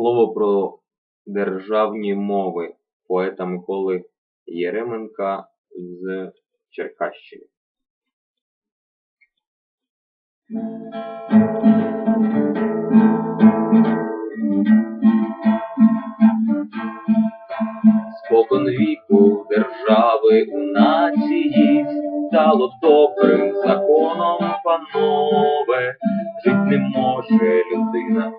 Слово про державні мови поета Миколи Єременка з Черкащини. Спокон віку держави у нації стало добрим законом, панове, жить не може людина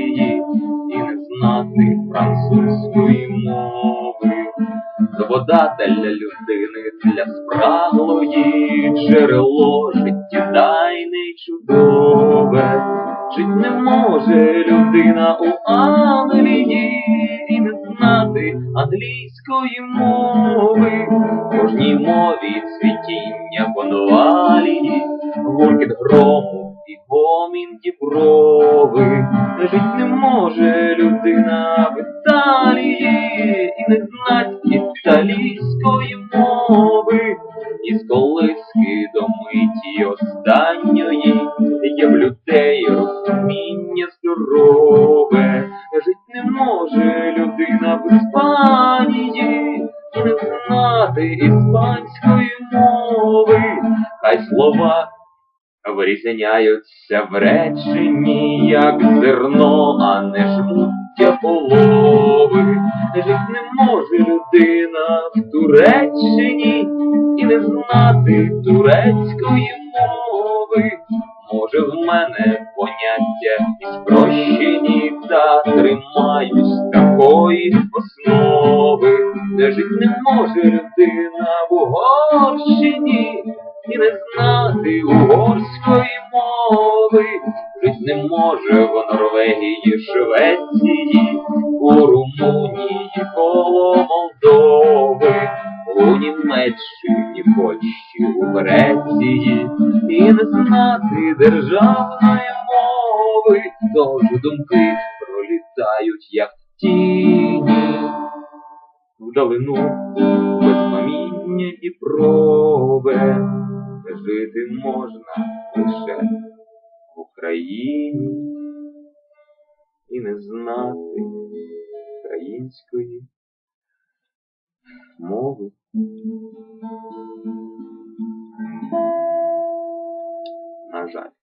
Франції і не знати французької мови. Вода для людини, для спраглої, джерело життєдайне й чудове. Жить не може людина у Англії і не знати англійської мови. Кожній мові цвітіння конвалії, гуркіт грому і діброви. Жить не може людина в Італії і не знать італійської мови. Із колиски до миті останньої є в людей розуміння здорове. Жить не може людина в Іспанії і не знати іспанської мови. Хай слова вирізняються в реченні, як зерно, а не жмуття полови. Жить не може людина в Туреччині і не знати турецької мови. Може, в мене поняття і спрощені, та тримаюсь такої основи, де жить не може людина в Угорщині і не знати угорської мови, жить не може в Норвегії, Швеції, у Румунії коло Молдови, у Німеччині, Польщі, у Греції, і не знати державної мови, тож думки пролітають, як тіні, вдалину без паміння і жити можна лише в Україні і не знати української мови. На жаль.